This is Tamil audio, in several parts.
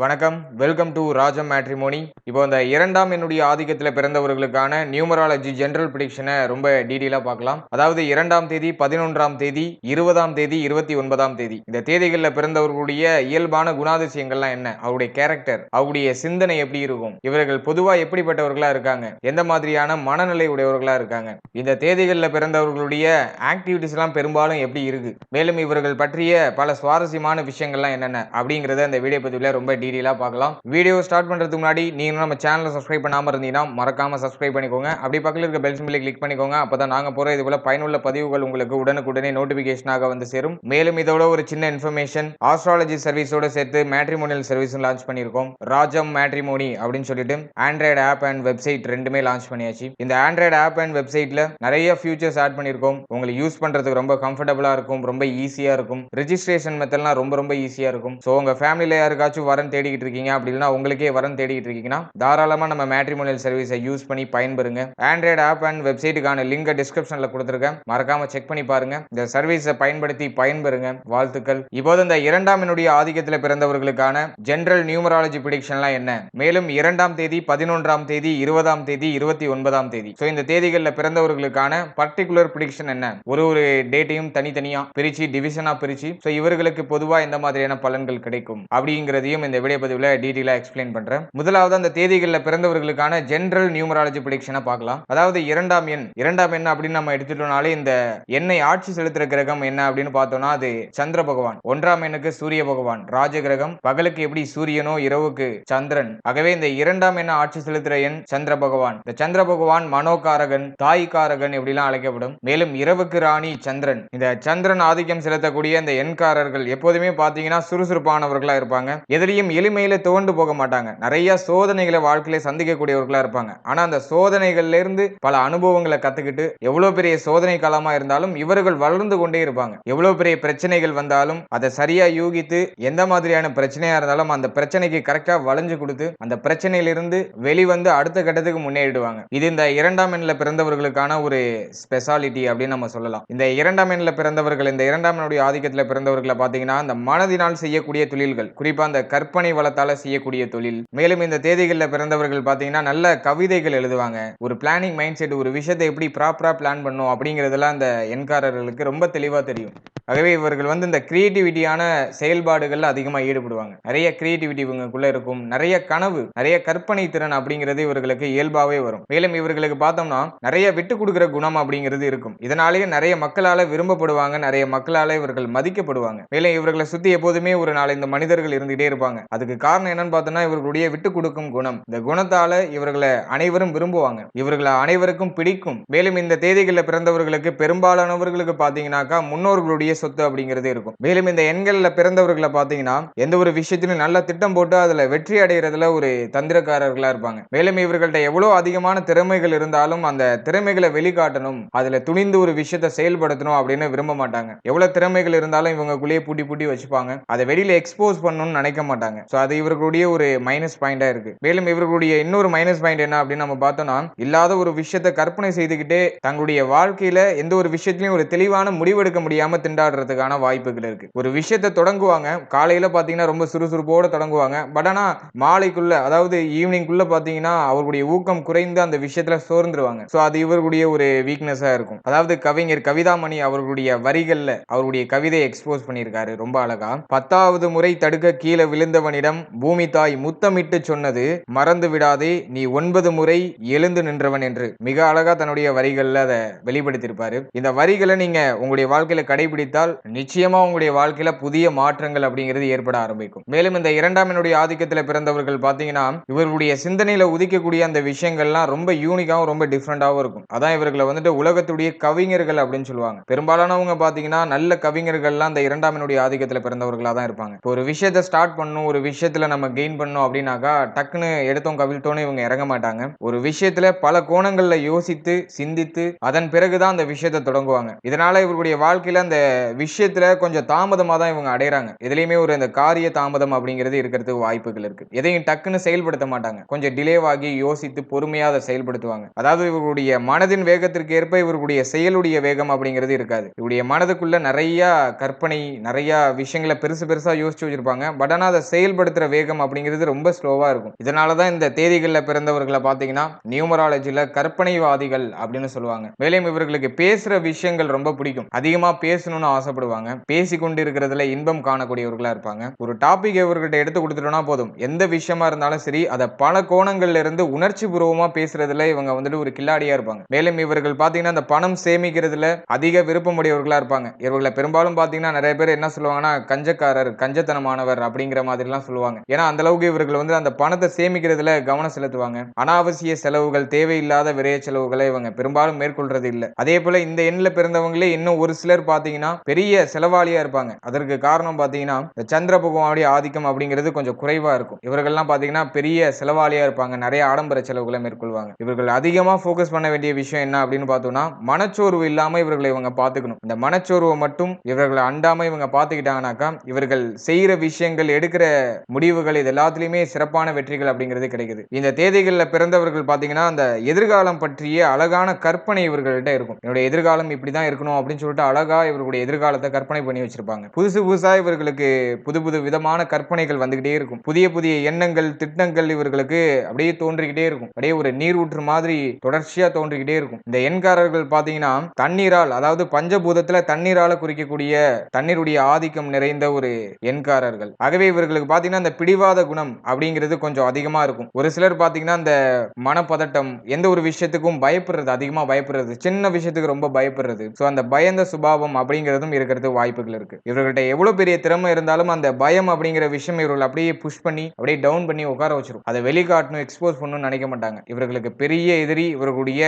வணக்கம். வெல்கம் டு ராஜம் மேட்ரிமோனி இப்போ இந்த இரண்டாம் என்னுடைய ஆதிக்கத்தில் பிறந்தவர்களுக்கான நியூமராலஜி ஜென்ரல் ப்ரிடிக்ஷனை ரொம்ப டீட்டெயிலாக பார்க்கலாம். அதாவது இரண்டாம் தேதி பதினொன்றாம் தேதி இருபதாம் தேதி இருபத்தி ஒன்பதாம் தேதி. இந்த தேதிகளில் பிறந்தவர்களுடைய இயல்பான குணாதிசயங்கள்லாம் என்ன? அவருடைய கேரக்டர் அவருடைய சிந்தனை எப்படி இருக்கும்? இவர்கள் பொதுவாக எப்படிப்பட்டவர்களா இருக்காங்க? எந்த மாதிரியான மனநிலை உடையவர்களா இருக்காங்க? இந்த தேதிகளில் பிறந்தவர்களுடைய ஆக்டிவிட்டிஸ்லாம் பெரும்பாலும் எப்படி இருக்கு? மேலும் இவர்கள் பற்றிய பல சுவாரஸ்யமான விஷயங்கள்லாம் என்னென்ன? அப்படிங்கிறத இந்த வீடியோ பதிவில் ரொம்ப டீட்டெயிலாக பார்க்கலாம். வீடியோ ஸ்டார்ட் பண்ணுறதுக்கு முன்னாடி நீங்கள் நம்ம சேனலை சப்ஸ்கிரைப் பண்ணாமல் இருந்தீங்கன்னா மறக்காம சப்ஸ்கிரைப் பண்ணிக்கோங்க. அப்படி பக்கத்தில் இருக்க பெல் சிம்பிளை கிளிக் பண்ணிக்கோங்க. அப்போ தான் நாங்கள் போகிற இது போல பயனுள்ள பதிவுகள் உங்களுக்கு உடனுக்குடனே நோட்டிஃபிகேஷனாக வந்து சேரும். மேலும் இதோட ஒரு சின்ன இன்ஃபர்மேஷன் ஆஸ்ட்ராலஜி சர்வீஸோட சேர்த்து மேட்ரிமோனியல் சர்வீஸும் லான்ச் பண்ணியிருக்கோம். ராஜம் மேட்ரிமோனி அப்படின்னு சொல்லிட்டு ஆண்ட்ராய்டு ஆப் அண்ட் வெப்சைட் ரெண்டுமே லான்ச் பண்ணியாச்சு. இந்த ஆண்ட்ராய்டு ஆப் அண்ட் வெப்சைட்டில் நிறைய ஃபியூச்சர்ஸ் ஆட் பண்ணியிருக்கோம். உங்களுக்கு யூஸ் பண்ணுறதுக்கு ரொம்ப கம்ஃபர்டபுளாக இருக்கும் ரொம்ப ஈஸியாக இருக்கும். ரிஜிஸ்ட்ரேஷன் மெத்தட்லாம் ரொம்ப ரொம்ப ஈஸியாக இருக்கும். ஸோ உங்கள் ஃபேமிலியில் யாருக்காச்சும் வரன் தேடிக்கிட்டு இருக்கீங்க. அப்படி இல்லைனா உங்களுக்கே வரன் தேடிக்கிட்டு இருக்கீங்கன்னா தாராளமாக நம்ம மேட்ரிமோனியல் சர்வீஸை யூஸ் பண்ணி பயன்பெறுங்க. ஆண்ட்ராய்டு ஆப் அண்ட் வெப்சைட்டுக்கான லிங்கை டிஸ்கிரிப்ஷனில் கொடுத்துருக்கேன். மறக்காம செக் பண்ணி பாருங்க. இந்த சர்வீஸை பயன்படுத்தி பயன்பெறுங்க. வாழ்த்துக்கள். இப்போது இந்த இரண்டாம் என்னுடைய ஆதிக்கத்தில் பிறந்தவர்களுக்கான ஜென்ரல் நியூமராலஜி ப்ரிடிக்ஷன்லாம் என்ன? மேலும் இரண்டாம் தேதி பதினொன்றாம் தேதி இருபதாம் தேதி இருபத்தி ஒன்பதாம் தேதி. ஸோ இந்த தேதிகளில் பிறந்தவர்களுக்கான பர்டிகுலர் ப்ரிடிக்ஷன் என்ன? ஒரு ஒரு டேட்டையும் தனித்தனியாக பிரிச்சு டிவிஷனாக பிரிச்சு ஸோ இவர்களுக்கு பொதுவாக எந்த மாதிரியான பலன்கள் கிடைக்கும்? அப்படிங்கிறதையும் இந்த வீடியோ பதிவில் டீட்டெயிலாக எக்ஸ்பிளைன் பண்ணுறேன் முதலாவது அந்த தேதிகளில் பிறந்தவர்களுக்கான ஜென்ரல் நியூமராலஜி ப்ரிடிக்ஷனை பார்க்கலாம். அதாவது இரண்டாம் எண். இரண்டாம் எண் அப்படின்னு நம்ம எடுத்துட்டோம்னாலே இந்த எண்ணை ஆட்சி செலுத்துற கிரகம் என்ன அப்படின்னு பார்த்தோம்னா அது சந்திர பகவான். ஒன்றாம் எண்ணுக்கு சூரிய பகவான். ராஜ கிரகம். பகலுக்கு எப்படி சூரியனோ இரவுக்கு சந்திரன். ஆகவே இந்த இரண்டாம் எண்ண ஆட்சி செலுத்துற எண் சந்திர பகவான். இந்த சந்திர பகவான் மனோகாரகன் தாய்காரகன் எப்படிலாம் அழைக்கப்படும். மேலும் இரவுக்கு ராணி சந்திரன். இந்த சந்திரன் ஆதிக்கம் செலுத்தக்கூடிய இந்த எண்காரர்கள் எப்போதுமே பார்த்தீங்கன்னா சுறுசுறுப்பானவர்களா இருப்பாங்க. எதிலையும் எளிமையில துவண்டு போக மாட்டாங்க. நிறைய சோதனைகளை வாழ்க்கையில சந்திக்கக்கூடியவர்களா இருப்பாங்க. ஆனா அந்த சோதனைகள்ல இருந்து பல அனுபவங்களை கத்துக்கிட்டு எவ்வளவு பெரிய சோதனை காலமா இருந்தாலும் இவர்கள் வளர்ந்து கொண்டே இருப்பாங்க. எவ்வளவு பெரிய பிரச்சனைகள் வந்தாலும் அதை சரியா யூகித்து எந்த மாதிரியான பிரச்சனையா இருந்தாலும் அந்த பிரச்சனைக்கு கரெக்டா வளைஞ்சு கொடுத்து அந்த பிரச்சனையிலிருந்து வெளிவந்து அடுத்த கட்டத்துக்கு முன்னேறிடுவாங்க. இது இந்த இரண்டாம் எண்ணில் பிறந்தவர்களுக்கான ஒரு ஸ்பெஷாலிட்டி அப்படின்னு நம்ம சொல்லலாம். இந்த இரண்டாம் எண்ணில் பிறந்தவர்கள் இந்த இரண்டாம் எண்ணுடைய ஆதிக்கத்தில் பிறந்தவர்களை பார்த்தீங்கன்னா அந்த மனதினால் செய்யக்கூடிய தொழில்கள் குறிப்பா அந்த கற்பனை வளத்தால செய்யக்கூடிய தொழில். மேலும் இந்த தேதிகளில் பிறந்தவர்கள் பார்த்தீங்கன்னா நல்ல கவிதைகள் எழுதுவாங்க. ஒரு பிளானிங் மைண்ட் செட் ஒரு விஷயத்தை எப்படி ப்ராப்பரா பிளான் பண்ணும் அப்படிங்கிறதெல்லாம் அந்த எண்காரர்களுக்கு ரொம்ப தெளிவா தெரியும். ஆகவே இவர்கள் வந்து இந்த கிரியேட்டிவிட்டியான செயல்பாடுகள்ல அதிகமாக ஈடுபடுவாங்க. நிறைய கிரியேட்டிவிட்டி இவங்களுக்குள்ள இருக்கும். நிறைய கனவு நிறைய கற்பனை திறன் அப்படிங்கிறது இவர்களுக்கு இயல்பாகவே வரும். மேலும் இவர்களுக்கு பார்த்தோம்னா நிறைய விட்டு கொடுக்குற குணம் அப்படிங்கிறது இருக்கும். இதனாலேயே நிறைய மக்களால விரும்பப்படுவாங்க. நிறைய மக்களால இவர்கள் மதிக்கப்படுவாங்க. மேலும் இவர்களை சுத்தி எப்போதுமே ஒரு நாள் இந்த மனிதர்கள் இருந்துகிட்டே இருப்பாங்க. அதுக்கு காரணம் என்னன்னு பார்த்தோம்னா இவர்களுடைய விட்டு கொடுக்கும் குணம். இந்த குணத்தால இவர்களை அனைவரும் விரும்புவாங்க. இவர்களை அனைவருக்கும் பிடிக்கும். மேலும் இந்த தேதிகளில் பிறந்தவர்களுக்கு பெரும்பாலானவர்களுக்கு பார்த்தீங்கன்னாக்கா முன்னோர்களுடைய சொத்து அப்படிங்கிறது இருக்கும். மேலும் இந்த எண்களில் பிறந்தவர்களை பார்த்தீங்கன்னா எந்த ஒரு விஷயத்திலும் நல்ல திட்டம் போட்டு அதில் வெற்றி அடைகிறதுல ஒரு தந்திரக்காரர்களாக இருப்பாங்க. மேலும் இவர்கள்ட்ட எவ்வளோ அதிகமான திறமைகள் இருந்தாலும் அந்த திறமைகளை வெளிக்காட்டணும். அதில் துணிந்து ஒரு விஷயத்தை செயல்படுத்தணும் அப்படின்னு விரும்ப மாட்டாங்க. எவ்வளோ திறமைகள் இருந்தாலும் இவங்களுக்குள்ளேயே பூட்டி பூட்டி வச்சுப்பாங்க. அதை வெளியில் எக்ஸ்போஸ் பண்ணணும்னு நினைக்க மாட்டாங்க. ஸோ அது இவர்களுடைய ஒரு மைனஸ் பாயிண்டா இருக்கு. மேலும் இவர்களுடைய இன்னொரு மைனஸ் பாயிண்ட் என்ன அப்படின்னு நம்ம பார்த்தோம்னா இல்லாத ஒரு விஷயத்தை கற்பனை செய்துக்கிட்டே தங்களுடைய வாழ்க்கையில எந்த ஒரு விஷயத்திலையும் ஒரு தெளிவான முடிவெடுக்க முடியாம திண்டாடுறதுக்கான வாய்ப்புகள் இருக்கு. ஒரு விஷயத்தை தொடங்குவாங்க. காலையில பாத்தீங்கன்னா ரொம்ப சுறுசுறுப்போட தொடங்குவாங்க. பட் ஆனா மாலைக்குள்ள அதாவது ஈவினிங்குள்ள பாத்தீங்கன்னா அவர்களுடைய ஊக்கம் குறைந்து அந்த விஷயத்துல சோர்ந்துருவாங்க. ஸோ அது இவர்களுடைய ஒரு வீக்னஸா இருக்கும். அதாவது கவிஞர் கவிதாமணி அவர்களுடைய வரிகள்ல அவருடைய கவிதையை எக்ஸ்போஸ் பண்ணியிருக்காரு ரொம்ப அழகா. பத்தாவது முறை தடுக்க கீழே விழுந்த விழுந்தவனிடம் பூமி தாய் முத்தமிட்டு சொன்னது மறந்து விடாதே நீ ஒன்பது முறை எழுந்து நின்றவன் என்று. மிக அழகா தன்னுடைய வரிகள்ல அதை வெளிப்படுத்தியிருப்பாரு. இந்த வரிகளை நீங்க உங்களுடைய வாழ்க்கையில கடைபிடித்தால் நிச்சயமா உங்களுடைய வாழ்க்கையில புதிய மாற்றங்கள் அப்படிங்கிறது ஏற்பட ஆரம்பிக்கும். மேலும் இந்த இரண்டாம் என்னுடைய ஆதிக்கத்துல பிறந்தவர்கள் பாத்தீங்கன்னா இவர்களுடைய சிந்தனையில உதிக்கக்கூடிய அந்த விஷயங்கள்லாம் ரொம்ப யூனிக்காவும் ரொம்ப டிஃப்ரெண்டாவும் இருக்கும். அதான் இவர்களை வந்துட்டு உலகத்துடைய கவிஞர்கள் அப்படின்னு சொல்லுவாங்க. பெரும்பாலானவங்க பாத்தீங்கன்னா நல்ல கவிஞர்கள்லாம் அந்த இரண்டாம் என்னுடைய ஆதிக்கத்துல பிறந்தவர்களா தான் இருப்பாங்க ஒரு விஷயத்தை ஸ்டார்ட் பண்ணும் ஒரு விஷயத்துல நம்ம கெயின் பண்ணோம் அப்படின்னாக்கா டக்குன்னு எடுத்தோம் கவிழ்த்தோன்னு இவங்க இறங்க மாட்டாங்க. ஒரு விஷயத்துல பல கோணங்கள்ல யோசித்து சிந்தித்து அதன் பிறகுதான் அந்த விஷயத்தை தொடங்குவாங்க. இதனால இவருடைய வாழ்க்கையில அந்த விஷயத்துல கொஞ்சம் தாமதமா தான் இவங்க அடையறாங்க. எதுலையுமே ஒரு அந்த காரிய தாமதம் அப்படிங்கிறது இருக்கிறதுக்கு வாய்ப்புகள் இருக்கு. எதையும் டக்குன்னு செயல்படுத்த மாட்டாங்க. கொஞ்சம் டிலேவாகி யோசித்து பொறுமையா அதை செயல்படுத்துவாங்க. அதாவது இவர்களுடைய மனதின் வேகத்திற்கு ஏற்ப இவர்களுடைய செயலுடைய வேகம் அப்படிங்கிறது இருக்காது. இவருடைய மனதுக்குள்ள நிறைய கற்பனை நிறைய விஷயங்களை பெருசு பெருசா யோசிச்சு வச்சிருப்பாங்க. பட் ஆனா அதை செயல்படுத்துகிற வேகம் அப்படிங்கிறது ரொம்ப ஸ்லோவாக இருக்கும். இதனால தான் இந்த தேதிகளில் பிறந்தவர்களை பார்த்தீங்கன்னா நியூமராலஜியில் கற்பனைவாதிகள் அப்படின்னு சொல்லுவாங்க. மேலும் இவர்களுக்கு பேசுகிற விஷயங்கள் ரொம்ப பிடிக்கும். அதிகமா பேசணும்னு ஆசைப்படுவாங்க. பேசி கொண்டு இருக்கிறதுல இன்பம் காணக்கூடியவர்களா இருப்பாங்க. ஒரு டாபிக் இவர்கிட்ட எடுத்து கொடுத்துட்டோம்னா போதும். எந்த விஷயமா இருந்தாலும் சரி அதை பல கோணங்கள்ல இருந்து உணர்ச்சி பூர்வமா பேசுறதுல இவங்க வந்துட்டு ஒரு கில்லாடியா இருப்பாங்க. மேலும் இவர்கள் பாத்தீங்கன்னா அந்த பணம் சேமிக்கிறதுல அதிக விருப்பமுடையவர்களா இருப்பாங்க. இவர்களை பெரும்பாலும் பாத்தீங்கன்னா நிறைய பேர் என்ன சொல்லுவாங்கன்னா கஞ்சக்காரர் கஞ்சத்தனமானவர் அப்படிங்கிற மாதிரி அப்படின்லாம் சொல்லுவாங்க. ஏன்னா அந்த அளவுக்கு இவர்கள் வந்து அந்த பணத்தை சேமிக்கிறதுல கவனம் செலுத்துவாங்க. அனாவசிய செலவுகள் தேவையில்லாத விரைய செலவுகளை இவங்க பெரும்பாலும் மேற்கொள்றது இல்ல. அதே போல இந்த எண்ணில் பிறந்தவங்களே இன்னும் ஒரு சிலர் பாத்தீங்கன்னா பெரிய செலவாளியா இருப்பாங்க. அதற்கு காரணம் பாத்தீங்கன்னா இந்த சந்திர பகவானுடைய ஆதிக்கம் அப்படிங்கிறது கொஞ்சம் குறைவா இருக்கும். இவர்கள்லாம் பாத்தீங்கன்னா பெரிய செலவாளியா இருப்பாங்க. நிறைய ஆடம்பர செலவுகளை மேற்கொள்வாங்க. இவர்கள் அதிகமா ஃபோக்கஸ் பண்ண வேண்டிய விஷயம் என்ன அப்படின்னு பார்த்தோம்னா மனச்சோர்வு இல்லாம இவர்களை இவங்க பாத்துக்கணும். இந்த மனச்சோர்வை மட்டும் இவர்களை அண்டாம இவங்க பாத்துக்கிட்டாங்கனாக்கா இவர்கள் செய்யற விஷயங்கள் எடுக்கிற முடிவுகள் இது எல்லாத்துலேயுமே சிறப்பான வெற்றிகள் அப்படிங்கிறது கிடைக்குது. இந்த தேதிகளில் பிறந்தவர்கள் பார்த்தீங்கன்னா அந்த எதிர்காலம் பற்றிய அழகான கற்பனை இவர்கள்ட்ட இருக்கும். என்னுடைய எதிர்காலம் இப்படிதான் இருக்கணும் அப்படின்னு சொல்லிட்டு அழகா இவர்களுடைய எதிர்காலத்தை கற்பனை பண்ணி வச்சிருப்பாங்க. புதுசு புதுசாக இவர்களுக்கு புது புது விதமான கற்பனைகள் வந்துகிட்டே இருக்கும். புதிய புதிய எண்ணங்கள் திட்டங்கள் இவர்களுக்கு அப்படியே தோன்றிக்கிட்டே இருக்கும். அப்படியே ஒரு நீர் ஊற்று மாதிரி தொடர்ச்சியாக தோன்றிக்கிட்டே இருக்கும். இந்த எண்காரர்கள் பார்த்தீங்கன்னா தண்ணீரால் அதாவது பஞ்சபூதத்தில் தண்ணீரால் குறிக்கக்கூடிய தண்ணீருடைய ஆதிக்கம் நிறைந்த ஒரு எண்காரர்கள். ஆகவே இவர்களுக்கு பார்த்தீங்கன்னா இந்த பிடிவாத குணம் அப்படிங்கிறது கொஞ்சம் அதிகமாக இருக்கும். ஒரு சிலர் பார்த்தீங்கன்னா இந்த மனப்பதட்டம் எந்த ஒரு விஷயத்துக்கும் பயப்படுறது அதிகமாக பயப்படுறது சின்ன விஷயத்துக்கு ரொம்ப பயப்படுறது. ஸோ அந்த பயந்த சுபாவம் அப்படிங்கிறதும் இருக்கிறது வாய்ப்புகள் இருக்கு. இவர்கள்ட்ட எவ்வளோ பெரிய திறமை இருந்தாலும் அந்த பயம் அப்படிங்கிற விஷயம் இவர்கள் அப்படியே புஷ் பண்ணி அப்படியே டவுன் பண்ணி உட்கார வச்சிரும். அதை வெளிக்காட்டணும் எக்ஸ்போஸ் பண்ணணும்னு நினைக்க மாட்டாங்க. இவர்களுக்கு பெரிய எதிரி இவர்களுடைய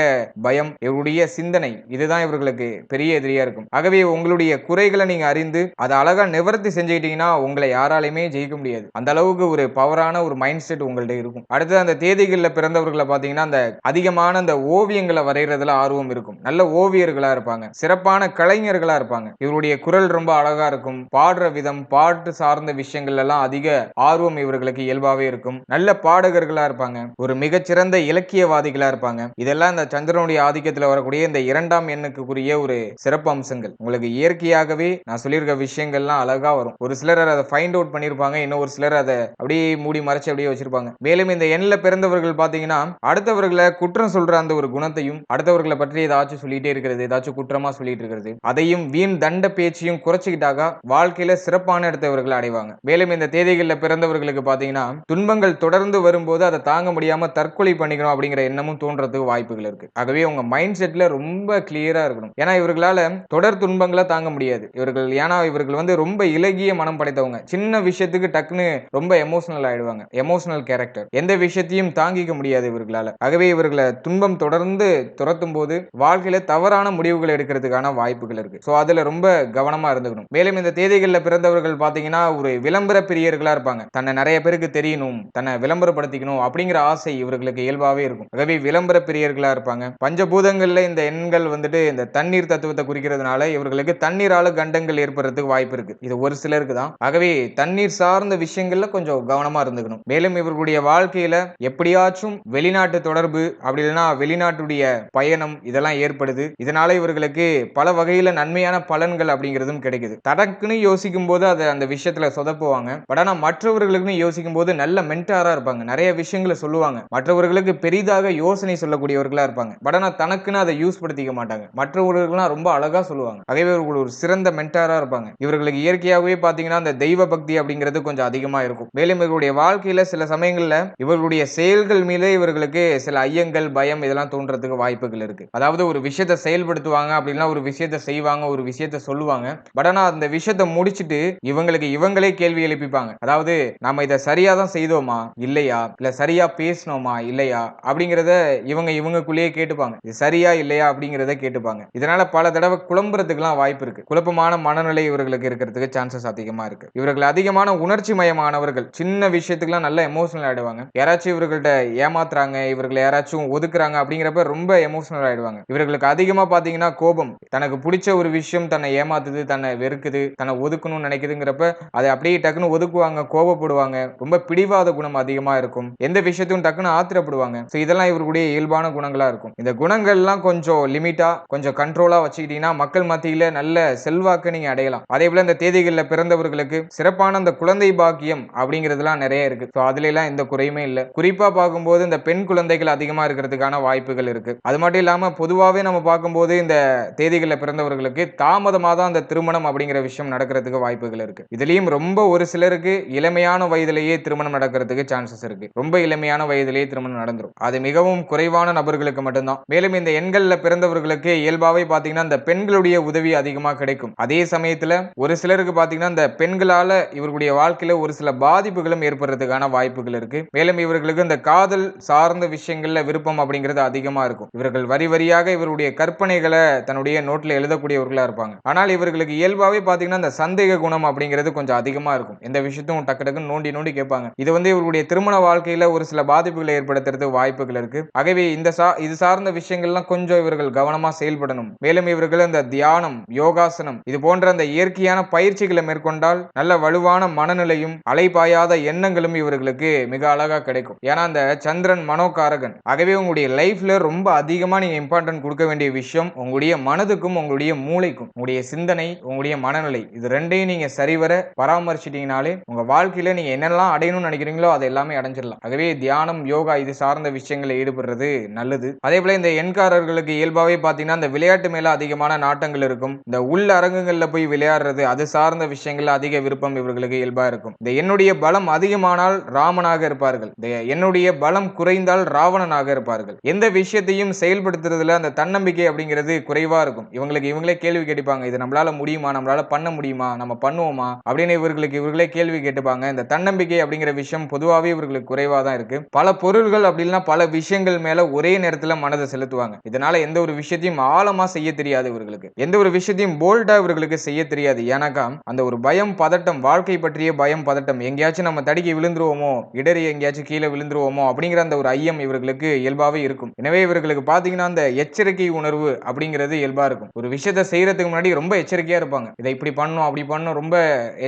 பயம் இவருடைய சிந்தனை இதுதான் இவர்களுக்கு பெரிய எதிரியா இருக்கும். ஆகவே உங்களுடைய குறைகளை நீங்க அறிந்து அதை அழகா நிவர்த்தி செஞ்சுக்கிட்டீங்கன்னா உங்களை யாராலையுமே ஜெயிக்க முடியாது. அந்த அளவுக்கு ஒரு பவரான ஒரு மைண்ட் செட் உங்கள்ட்ட இருக்கும். அடுத்து அந்த தேதிகளில் பிறந்தவர்களை பார்த்தீங்கன்னா அந்த அதிகமான அந்த ஓவியங்களை வரைகிறதுல ஆர்வம் இருக்கும். நல்ல ஓவியர்களாக இருப்பாங்க. சிறப்பான கலைஞர்களாக இருப்பாங்க. இவருடைய குரல் ரொம்ப அழகாக இருக்கும். பாடுற விதம் பாட்டு சார்ந்த விஷயங்கள் எல்லாம் அதிக ஆர்வம் இவர்களுக்கு இயல்பாகவே இருக்கும். நல்ல பாடகர்களாக இருப்பாங்க. ஒரு மிகச்சிறந்த இலக்கியவாதிகளாக இருப்பாங்க. இதெல்லாம் இந்த சந்திரனுடைய ஆதிக்கத்தில் வரக்கூடிய இந்த இரண்டாம் எண்ணுக்குரிய ஒரு சிறப்பு அம்சங்கள் உங்களுக்கு இயற்கையாகவே நான் சொல்லியிருக்க விஷயங்கள்லாம் அழகாக வரும். ஒரு சிலர் அதை ஃபைண்ட் அவுட் பண்ணியிருப்பாங்க இன்னும் ஒரு சிலர் அதை அப்படியே மூடி மறைச்சு அப்படியே வச்சிருப்பாங்க. மேலும் இந்த எண்ணில் பிறந்தவர்கள் பார்த்தீங்கன்னா அடுத்தவர்களை குற்றம் சொல்ற அந்த ஒரு குணத்தையும் அடுத்தவர்களை பற்றி ஏதாச்சும் சொல்லிட்டே இருக்கிறது ஏதாச்சும் குற்றமா சொல்லிட்டு இருக்கிறது அதையும் வீண் தண்ட பேச்சையும் குறைச்சிக்கிட்டாக வாழ்க்கையில சிறப்பான இடத்தவர்களை அடைவாங்க. மேலும் இந்த தேதிகளில் பிறந்தவர்களுக்கு பாத்தீங்கன்னா துன்பங்கள் தொடர்ந்து வரும்போது அதை தாங்க முடியாம தற்கொலை பண்ணிக்கணும் அப்படிங்கிற எண்ணமும் தோன்றதுக்கு வாய்ப்புகள் இருக்கு. ஆகவே உங்க மைண்ட் செட்ல ரொம்ப கிளியரா இருக்கணும். ஏன்னா இவர்களால தொடர் துன்பங்களை தாங்க முடியாது. இவர்கள் ஏன்னா இவர்கள் வந்து ரொம்ப இலகிய மனம் படைத்தவங்க. சின்ன விஷயத்துக்கு டக்கு டக்குன்னு ரொம்ப எமோஷனல் ஆயிடுவாங்க. எமோஷனல் கேரக்டர் எந்த விஷயத்தையும் தாங்கிக்க முடியாது இவர்களால. ஆகவே இவர்களை துன்பம் தொடர்ந்து துரத்தும் போது வாழ்க்கையில தவறான முடிவுகள் எடுக்கிறதுக்கான வாய்ப்புகள் இருக்கு. ஸோ அதுல ரொம்ப கவனமா இருந்துக்கணும். மேலும் இந்த தேதிகளில் பிறந்தவர்கள் பாத்தீங்கன்னா ஒரு விளம்பர பிரியர்களா இருப்பாங்க. தன்னை நிறைய பேருக்கு தெரியணும் தன்னை விளம்பரப்படுத்திக்கணும் அப்படிங்கிற ஆசை இவர்களுக்கு இயல்பாவே இருக்கும். ஆகவே விளம்பர பிரியர்களா இருப்பாங்க. பஞ்சபூதங்கள்ல இந்த எண்கள் வந்துட்டு இந்த தண்ணீர் தத்துவத்தை குறிக்கிறதுனால இவர்களுக்கு தண்ணீரால கண்டங்கள் ஏற்படுறதுக்கு வாய்ப்பு இருக்கு. இது ஒரு சிலருக்கு தான். ஆகவே தண்ணீர் சார்ந்த விஷயங்கள்ல கொஞ்சம் கவனமா இருந்துக்கணும். மேலும் இவர்களுடைய வாழ்க்கையில எப்படியாச்சும் வெளிநாட்டு தொடர்பு அப்படி இல்லைன்னா வெளிநாட்டுடைய பயணம் இதெல்லாம் ஏற்படுது. இதனால இவர்களுக்கு பல வகையில நன்மையான பலன்கள் அப்படிங்கிறதும் கிடைக்குது. தனக்குன்னு யோசிக்கும் போது அதை அந்த விஷயத்துல சொதப்புவாங்க. பட் ஆனா மற்றவர்களுக்குன்னு யோசிக்கும் போது நல்ல மென்டாரா இருப்பாங்க. நிறைய விஷயங்களை சொல்லுவாங்க. மற்றவர்களுக்கு பெரிதாக யோசனை சொல்லக்கூடியவர்களா இருப்பாங்க. பட் ஆனா தனக்குன்னு அதை யூஸ் படுத்திக்க மாட்டாங்க. மற்றவர்களுக்குலாம் ரொம்ப அழகா சொல்லுவாங்க. ஆகவே இவர்கள் ஒரு சிறந்த மென்டாரா இருப்பாங்க. இவர்களுக்கு இயற்கையாகவே பாத்தீங்கன்னா அந்த தெய்வ பக்தி அப்படிங்கிறது கொஞ்சம் அதிகமா இருக்கும். மேலும் இவர்களுடைய வாழ்க்கையில சில சமயங்கள்ல இவர்களுடைய செயல்கள் மீது இவர்களுக்கு சில ஐயங்கள் பயம் இதெல்லாம் தோன்றதுக்கு வாய்ப்புகள் இருக்கு. அதாவது ஒரு விஷயத்தை செயல்படுத்துவாங்க அப்படின்னா ஒரு விஷயத்தை செய்வாங்க ஒரு விஷயத்தை சொல்லுவாங்க. பட் ஆனா அந்த விஷயத்தை முடிச்சுட்டு இவங்களுக்கு இவங்களே கேள்வி எழுப்பிப்பாங்க. அதாவது நாம இதை சரியா தான் செய்தோமா? இல்லையா? இல்ல சரியா பேசினோமா? இல்லையா? அப்படிங்கிறத இவங்க இவங்களுக்குள்ளேயே கேட்டுப்பாங்க. இது சரியா இல்லையா? அப்படிங்கிறத கேட்டுப்பாங்க. இதனால பல தடவை குழம்புறதுக்குலாம் வாய்ப்பு இருக்கு. குழப்பமான மனநிலை இவர்களுக்கு இருக்கிறதுக்கு சான்சஸ் அதிகமா இருக்கு. இவர்கள் அதிகமான உணர்ச்சி உணர்ச்சிமயமானவர்கள் சின்ன விஷயத்துக்குலாம் நல்லா எமோஷனல் ஆயிடுவாங்க. யாராச்சும் இவர்கள்ட்ட ஏமாத்துறாங்க இவர்களை யாராச்சும் ஒதுக்குறாங்க அப்படிங்கிறப்ப ரொம்ப எமோஷனல் ஆயிடுவாங்க. இவர்களுக்கு அதிகமா பாத்தீங்கன்னா கோபம். தனக்கு பிடிச்ச ஒரு விஷயம் தன்னை ஏமாத்துது தன்னை வெறுக்குது தன்னை ஒதுக்கணும்னு நினைக்குதுங்கிறப்ப அதை அப்படியே டக்குன்னு ஒதுக்குவாங்க கோபப்படுவாங்க. ரொம்ப பிடிவாத குணம் அதிகமா இருக்கும். எந்த விஷயத்தையும் டக்குன்னு ஆத்திரப்படுவாங்க. ஸோ இதெல்லாம் இவர்களுடைய இயல்பான குணங்களா இருக்கும். இந்த குணங்கள்லாம் கொஞ்சம் லிமிட்டா கொஞ்சம் கண்ட்ரோலா வச்சுக்கிட்டீங்கன்னா மக்கள் மத்தியில நல்ல செல்வாக்கு நீங்க அடையலாம். அதே போல இந்த தேதிகளில் பிறந்தவர்களுக்கு சிறப்பான அந்த குழந்தை பாக்கியம் அப்படிங்கிறதுலாம் நிறைய இருக்கு. ஸோ அதுல எல்லாம் எந்த குறையுமே இல்லை. குறிப்பா பார்க்கும்போது இந்த பெண் குழந்தைகள் அதிகமா இருக்கிறதுக்கான வாய்ப்புகள் இருக்கு. அது மட்டும் இல்லாம பொதுவாகவே நம்ம பார்க்கும்போது இந்த தேதிகளில் பிறந்தவர்களுக்கு தாமதமாக தான் அந்த திருமணம் அப்படிங்கிற விஷயம் நடக்கிறதுக்கு வாய்ப்புகள் இருக்கு. இதுலயும் ரொம்ப ஒரு சிலருக்கு இளமையான வயதிலேயே திருமணம் நடக்கிறதுக்கு சான்சஸ் இருக்கு. ரொம்ப இளமையான வயதிலேயே திருமணம் நடந்துரும். அது மிகவும் குறைவான நபர்களுக்கு மட்டும்தான். மேலும் இந்த எண்கள்ல பிறந்தவர்களுக்கு இயல்பாவே பாத்தீங்கன்னா இந்த பெண்களுடைய உதவி அதிகமாக கிடைக்கும். அதே சமயத்துல ஒரு சிலருக்கு பாத்தீங்கன்னா இந்த பெண்களால இவர்களுடைய வாழ்க்கையில ஒரு சில பாதிப்புகளும் ஏற்படுறதுக்கான வாய்ப்புகள் இருக்கு. மேலும் இவர்களுக்கு இந்த காதல் சார்ந்த விஷயங்கள்ல விருப்பம் அப்படிங்கிறது அதிகமா இருக்கும். இவர்கள் வரி வரியாக இவருடைய கற்பனைகளை தன்னுடைய நோட்ல எழுதக்கூடியவர்களா இருப்பாங்க. ஆனால் இவர்களுக்கு இயல்பாவே பாத்தீங்கன்னா இந்த சந்தேக குணம் அப்படிங்கிறது கொஞ்சம் அதிகமா இருக்கும். எந்த விஷயத்தையும் டக்கு டக்குன்னு நோண்டி நோண்டி கேட்பாங்க. இது வந்து இவருடைய திருமண வாழ்க்கையில ஒரு சில பாதிப்புகளை ஏற்படுத்துறதுக்கு வாய்ப்புகள் இருக்கு. ஆகவே இந்த சா இது சார்ந்த விஷயங்கள்லாம் கொஞ்சம் இவர்கள் கவனமா செயல்படணும். மேலும் இவர்கள் இந்த தியானம் யோகாசனம் இது போன்ற அந்த இயற்கையான பயிற்சிகளை மேற்கொண்டால் நல்ல வலுவான மனநிலையும் அலைபாயாத எண்ணங்களும் இவர்களுக்கு மிக அழகா கிடைக்கும். ஏன்னா அந்த சந்திரன் மனோகாரகன். ஆகவே உங்களுடைய லைஃப்ல ரொம்ப அதிகமா நீங்க இம்பார்ட்டன்ட் கொடுக்க வேண்டிய விஷயம் உங்களுடைய மனதுக்கும் உங்களுடைய மூளைக்கும். உங்களுடைய சிந்தனை உங்களுடைய மனநிலை. இது ரெண்டையும் நீங்க சரிவர பராமரிச்சிட்டீங்கனாலே உங்க வாழ்க்கையில நீங்க என்னெல்லாம் அடையணும்னு நினைக்கிறீங்களோ அதை எல்லாமே அடைஞ்சிடலாம். ஆகவே தியானம் யோகா இது சார்ந்த விஷயங்களில் ஈடுபடுறது நல்லது. அதே போல இந்த எண்காரர்களுக்கு இயல்பாவே பாத்தீங்கன்னா இந்த விளையாட்டு மேல அதிகமான நாட்டங்கள் இருக்கும். இந்த உள் அரங்குகள்ல போய் விளையாடுறது அது சார்ந்த விஷயங்கள்ல அதிக விருப்பம் இவர்களுக்கு இயல்பா இருக்கும். இந்த என்னுடைய பலம் அதிகமானால் ராமனாக இருப்பார்கள். இந்த என்னுடைய பலம் குறைந்தால் ராவணனாக இருப்பார்கள். எந்த விஷயத்தையும் செயல்படுத்துறதுல அந்த தன்னம்பிக்கை அப்படிங்கிறது குறைவா இருக்கும். இவங்களுக்கு இவங்களே கேள்வி கேட்டுப்பாங்க. இது நம்மளால முடியுமா? நம்மளால பண்ண முடியுமா? நம்ம பண்ணுவோமா? அப்படின்னு இவர்களுக்கு இவர்களே கேள்வி கேட்டுப்பாங்க. இந்த தன்னம்பிக்கை அப்படிங்கிற விஷயம் பொதுவாகவே இவர்களுக்கு குறைவா தான் இருக்கு. பல பொருள்கள் அப்படின்னா பல விஷயங்கள் மேல ஒரே நேரத்துல மனதை செலுத்துவாங்க. இதனால எந்த ஒரு விஷயத்தையும் ஆழமா செய்ய தெரியாது இவர்களுக்கு. எந்த ஒரு விஷயத்தையும் போல்டா இவர்களுக்கு செய்ய தெரியாது. ஏன்னாக்கா அந்த ஒரு பயம் பதட்டம் வாழ்க்கை பற்றிய பயம் பதட்டம் எங்கேயாச்சும் நம்ம தடுக்கி விழுந்துருவோமோ இடறி எங்கேயாச்சும் கீழே விழுந்துருவோமோ அப்படிங்கிற அந்த ஒரு ஐயம் இவர்களுக்கு இயல்பாகவே இருக்கும். எனவே இவர்களுக்கு பார்த்தீங்கன்னா அந்த எச்சரிக்கை உணர்வு அப்படிங்கிறது இயல்பாக இருக்கும். ஒரு விஷயத்தை செய்யறதுக்கு முன்னாடி ரொம்ப எச்சரிக்கையாக இருப்பாங்க. இதை இப்படி பண்ணணும் அப்படி பண்ணணும் ரொம்ப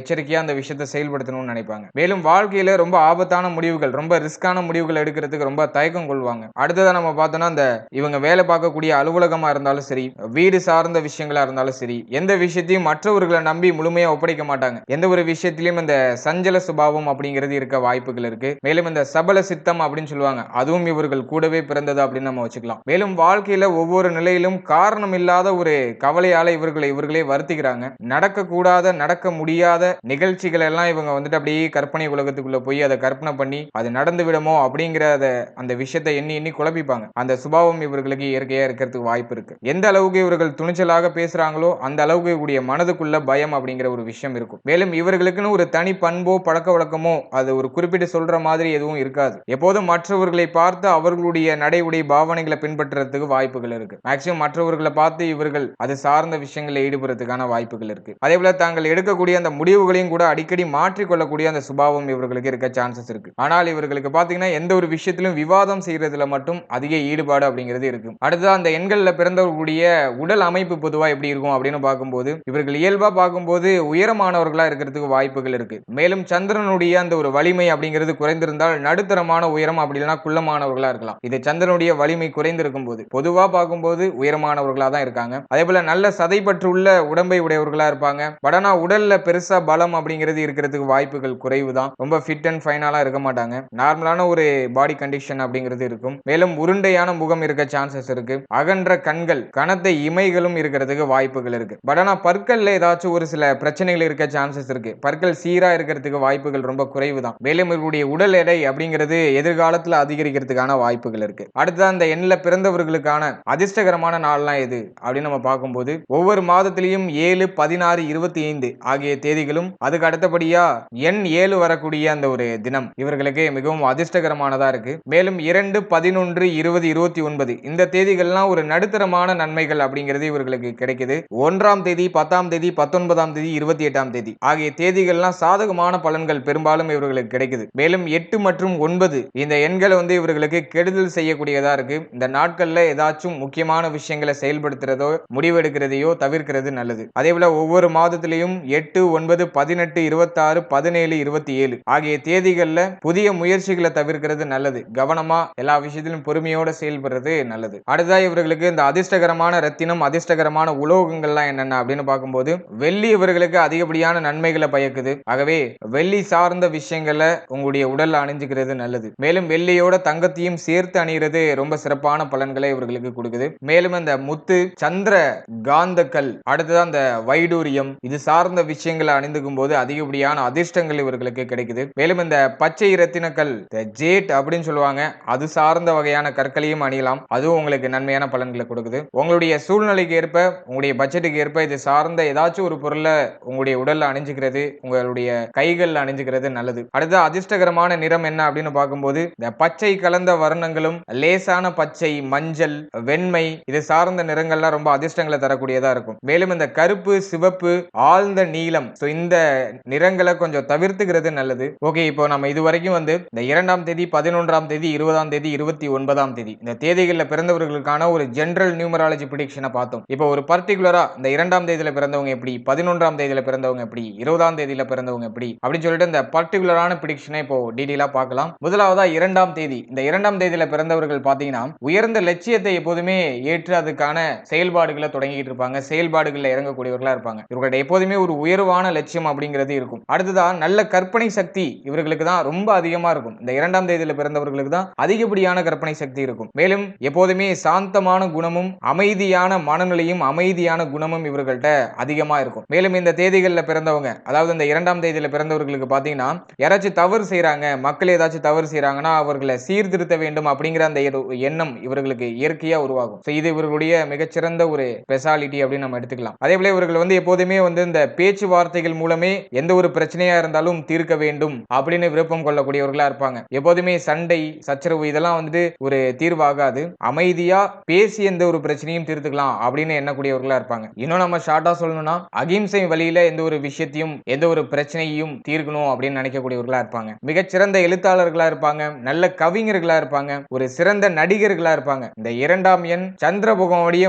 எச்சரிக்கையாக அந்த விஷயத்தை செயல்படுத்தணும்னு நினைப்பாங்க. மேலும் வாழ்க்கையில் ரொம்ப ஆபத்தான முடிவுகள் ரொம்ப ரிஸ்கான முடிவுகள் எடுக்கிறதுக்கு ரொம்ப தயக்கம் கொள்வாங்க. அடுத்ததாக நம்ம பார்த்தோம்னா அந்த இவங்க வேலை பார்க்கக்கூடிய அலுவலகமாக இருந்தாலும் சரி வீடு சார்ந்த விஷயங்களா இருந்தாலும் சரி எந்த விஷயத்தையும் மற்றவர்களை நம்பி முழுமையாக ஒப்படைக்க மாட்டாங்க. எந்த ஒரு விஷயத்திலையும் அந்த சஞ்சல சுபாவம் அப்படிங்கிறது இருக்க வாய்ப்புகள் இருக்கு. மேலும் இந்த சபல சித்தம் அப்படின்னு சொல்லுவாங்க அதுவும் இவர்கள் கூடவே பிறந்தது அப்படின்னு நம்ம வச்சுக்கலாம். மேலும் வாழ்க்கையில ஒவ்வொரு நிலையிலும் காரணம் இல்லாத ஒரு கவலையால இவர்களை இவர்களே வருத்திக்கிறாங்க. நடக்கக்கூடாத நடக்க முடியாத நிகழ்ச்சிகள் எல்லாம் இவங்க வந்துட்டு அப்படியே கற்பனை உலகத்துக்குள்ள போய் அதை கற்பனை பண்ணி அது நடந்து விடுமோ அப்படிங்கிற அந்த விஷயத்தை எண்ணி எண்ணி குழப்பிப்பாங்க. அந்த சுபாவம் இவர்களுக்கு இயற்கையா இருக்கிறதுக்கு வாய்ப்பு இருக்கு. எந்த அளவுக்கு இவர்கள் துணிச்சலாக பேசுறாங்களோ அந்த அளவுக்கு இவருடைய மனதுக்குள்ள பயம் அப்படிங்கிற ஒரு விஷயம் இருக்கும். மேலும் இவர்களுக்குன்னு ஒரு தனி பண்போ பழக்க வழக்கமோ அது ஒரு குறிப்பிட்டு சொல்ற மாதிரி எதுவும் இருக்காது. எப்போதும் மற்றவர்களை பார்த்து அவர்களுடைய நடை உடை பாவனைகளை பின்பற்றுறதுக்கு வாய்ப்புகள் இருக்கு. மேக்சிமம் மற்றவர்களை பார்த்து இவர்கள் அது சார்ந்த விஷயங்களில் ஈடுபடுறதுக்கான வாய்ப்புகள் இருக்கு. அதே போல தாங்கள் எடுக்கக்கூடிய அந்த முடிவுகளையும் கூட அடிக்கடி மாற்றிக்கொள்ளக்கூடிய அந்த சுபாவம் இவர்களுக்கு இருக்க சான்சஸ் இருக்கு. ஆனால் இவர்களுக்கு பாத்தீங்கன்னா எந்த ஒரு விஷயத்திலும் விவாதம் செய்யறதுல மட்டும் அதிக ஈடுபாடு அப்படிங்கிறது இருக்கு. அடுத்தது அந்த எண்கள்ல பிறந்தவர்களுடைய உடல் அமைப்பு பொதுவாக எப்படி இருக்கும் அப்படின்னு பார்க்கும்போது இவர்கள் இயல்பா பார்க்கும்போது உயரமானவர்களா இருக்கிறதுக்கு வாய்ப்புகள் இருக்கு. மேலும் சந்திரனுடைய அந்த ஒரு வலிமை அப்படிங்கிறது குறைந்திருந்தால் நடுத்தரமான உயரம் அப்படி இல்லைன்னா குள்ளமானவர்களா இருக்கலாம். இது சந்திரனுடைய வலிமை குறைந்திருக்கும் போது பொதுவா பார்க்கும்போது உயரமானவர்களா தான் இருக்காங்க. அதே போல நல்ல சதை உள்ள உடம்பை உடையவர்களா இருப்பாங்க. பட் ஆனா உடல்ல பெருசா பலம் அப்படிங்கிறது இருக்கிறதுக்கு வாய்ப்புகள் குறைவு தான் ரொம்ப ஃபிட் அண்ட் ஃபைனாலாம் இருக்க மாட்டாங்க. நார்மலான ஒரு பாடி கண்டிஷன் அப்படிங்கிறது இருக்கும். மேலும் உருண்டையான முகம் இருக்க சான்சஸ் இருக்கு. அகன்ற கண்கள் கனத்த இமைகளும் இருக்கிறதுக்கு வாய்ப்புகள் இருக்கு. பட் ஆனா பற்கள்ல ஏதாச்சும் ஒரு சில பிரச்சனைகள் இருக்க சான்சஸ் இருக்கு. பற்கள் சீரா இருக்கிறதுக்கு வாய்ப்புகள் ரொம்ப குறைவு தான் மேலும் உடல் எடை அப்படிங்கிறது எதிர்காலத்தில் அதிகரிக்கிறதுக்கான வாய்ப்புகள் இருக்கு. அடுத்ததான் அந்த எண்ணில் பிறந்தவர்களுக்கான அதிர்ஷ்டகரமான நாள்லாம் எது? அப்படின்னு நம்ம பார்க்கும்போது ஒவ்வொரு மாதத்திலையும் ஏழு பதினாறு இருபத்தி ஐந்து ஆகிய தேதிகளும் அதுக்கு அடுத்தபடியா எண் ஏழு வரக்கூடிய அந்த ஒரு தினம். இவர்களுக்கு மிகவும் அதிர்ஷ்டகரமானதா இருக்கு. மேலும் இரண்டு பதினொன்று இருபது இருபத்தி ஒன்பது இந்த தேதிகள்லாம் ஒரு நடுத்தரமான நன்மைகள் அப்படிங்கிறது இவர்களுக்கு கிடைக்குது. ஒன்றாம் தேதி பத்தாம் தேதி பத்தொன்பதாம் தேதி இருபத்தி எட்டாம் தேதி ஆகிய தேதிகள்லாம் சாதகமான பலன்கள் பெரும்பாலும் இவர்களுக்கு கிடைக்குது. மேலும் எட்டு மற்றும் ஒன்பது இந்த எண்களை வந்து இவர்களுக்கு கெடுதல் செய்யக்கூடியதா இருக்கு. இந்த நாட்கள்ல ஏதாச்சும் முக்கியமான விஷயங்களை செயல்படுத்துறதோ முடிவெடுக்கிறதையோ தவிர்க்கிறது நல்லது. அதே போல ஒவ்வொரு மாதத்திலையும் எட்டு ஒன்பது பதினெட்டு இருபத்தாறு பதினேழு இருபத்தி ஏழு ஆகிய தேதிகள்ல புதிய முயற்சிகளை தவிர்க்கிறது நல்லது. கவனமா எல்லா விஷயத்திலும் பொறுமையோட செயல்படுறது நல்லது. அடுத்ததா இவர்களுக்கு இந்த அதிர்ஷ்டகரமான ரத்தினம் அதிர்ஷ்டகரமான உலோகங்கள்லாம் என்னென்ன அப்படின்னு பார்க்கும்போது வெள்ளி இவர்களுக்கு அதிகப்படியான நன்மைகளை பயக்குது. ஆகவே வெள்ளி சார்ந்த விஷயங்களை உங்களுடைய உடல்ல அணிஞ்சுக்கிறது நல்லது. மேலும் வெள்ளியோட தங்கத்தையும் சேர்த்து அணிகிறது ரொம்ப சிறப்பான பலன்களை இவர்களுக்கு கொடுக்குது. மேலும் அந்த முத்து சந்திர காந்தக்கல் அடுத்ததான் அந்த வைடூரியம் இது சார்ந்த விஷயங்களை அணிந்துக்கும் போது அதிகப்படியான அதிர்ஷ்டங்கள் இவர்களுக்கு கிடைக்குது. மேலும் இந்த பச்சை இரத்தினக்கல் ஜேட் அப்படின்னு சொல்லுவாங்க அது சார்ந்த வகையான கற்களையும் அணியலாம். அதுவும் உங்களுக்கு நன்மையான பலன்களை கொடுக்குது. உங்களுடைய சூழ்நிலைக்கு ஏற்ப உங்களுடைய பட்ஜெட்டுக்கு ஏற்ப இது சார்ந்த ஏதாச்சும் ஒரு பொருளை உங்களுடைய உடல்ல அணிஞ்சுக்கிறது உங்களுடைய கைகளில் அணிஞ்சுக்கிறது நல்லது. அடுத்து அதிர்ஷ்டகரமான நிறம் என்ன அப்படின்னு பார்க்கும்போது இந்த பச்சை கலந்த வர்ணங்களும் லேசான பச்சை மஞ்சள் வெண்மை இது சார்ந்த நிறங்கள்லாம் ரொம்ப அதிர்ஷ்டங்களை தரக்கூடியதா இருக்கும். மேலும் இந்த கருப்பு சிவப்பு ஆழ்ந்த நீலம் ஸோ இந்த நிறங்களை கொஞ்சம் தவிர்த்துக்கிறது நல்லது. ஓகே இப்போ நம்ம இது வரைக்கும் வந்து இந்த இரண்டாம் தேதி பதினொன்றாம் தேதி இருபதாம் தேதி இருபத்தி ஒன்பதாம் தேதி இந்த தேதிகளில் பிறந்தவர்களுக்கான ஒரு ஜென்ரல் நியூமராலஜி ப்ரிடிக்ஷனை பார்த்தோம். இப்போ ஒரு பர்டிகுலரா இந்த இரண்டாம் தேதியில பிறந்தவங்க எப்படி பதினொன்றாம் தேதியில பிறந்தவங்க எப்படி இருபதாம் தேதியில பிறந்தவங்க எப்படி அப்படின்னு சொல்லிட்டு இந்த பர்டிகுலரான ப்ரிடிக்ஷனை இப்போ டீட்டெயிலா பார்க்கலாம். முதலாவதா இரண்டாம் தேதி. இந்த இரண்டாம் தேதியில பிறந்தவர்கள் பார்த்தீங்கன்னா உயர்ந்த லட்சியத்தை எப்போதுமே ஏற்று அதுக்கான செயல்பாடுகளை தொடங்கிட்டு இருப்பாங்க. செயல்பாடுகளில் இறங்கக்கூடியவர்களா இருப்பாங்க. இவர்கள்ட்ட எப்போதுமே ஒரு உயர்வான லட்சியம் அப்படிங்கிறது இருக்கும். அடுத்ததான் நல்ல கற்பனை சக்தி இவர்களுக்கு தான் ரொம்ப அதிகமா இருக்கும். இந்த இரண்டாம் தேதியில பிறந்தவர்களுக்கு தான் அதிகப்படியான கற்பனை சக்தி இருக்கும். மேலும் எப்போதுமே சாந்தமான குணமும் அமைதியான மனநிலையும் அமைதியான குணமும் இவர்கள்ட்ட அதிகமா இருக்கும். மேலும் இந்த தேதிகளில் பிறந்தவங்க அதாவது இந்த இரண்டாம் தேதியில பிறந்தவர்களுக்கு பார்த்தீங்கன்னா யாராச்சும் தவறு செய்கிறாங்க மக்கள் ஏதாச்சும் தவறு செய்கிறாங்கன்னா அவர்களை சீர்திருத்த வேண்டும் அப்படிங்கிற அந்த எண்ணம் இவர்களுக்கு இயற்கையாக உருவாகும். ஸோ இது இவர்களுடைய மிகச்சிறந்த ஒரு ஸ்பெஷாலிட்டி அப்படின்னு நம்ம எடுத்துக்கலாம். அதே போல இவர்கள் வந்து எப்போதுமே வந்து இந்த பேச்சுவார்த்தைகள் மூலமே எந்த ஒரு பிரச்சனையாக இருந்தாலும் தீர்க்க வேண்டும் அப்படின்னு விருப்பம் கொள்ளக்கூடியவர்களாக இருப்பாங்க. எப்போதுமே சண்டை சச்சரவு இதெல்லாம் வந்துட்டு ஒரு தீர்வாகாது. அமைதியாக பேசி எந்த ஒரு பிரச்சனையும் தீர்த்துக்கலாம் அப்படின்னு எண்ணக்கூடியவர்களா இருப்பாங்க. இன்னும் நம்ம ஷார்ட்டாக சொல்லணும்னா அகிம்சை வழியில எந்த ஒரு விஷயத்தையும் எந்த ஒரு பிரச்சனையும் தீர்க்கணும் அப்படின்னு நினைக்கக்கூடியவர்களா இருப்பாங்க. மிகச்சிறந்த எழுத்தாளர்களா இருப்பாங்க. நல்ல கவிஞர்களா இருப்பாங்க. ஒரு சிறந்த நடிகர்களா இருப்பாங்க. இந்த இரண்டாம் எண் சந்திர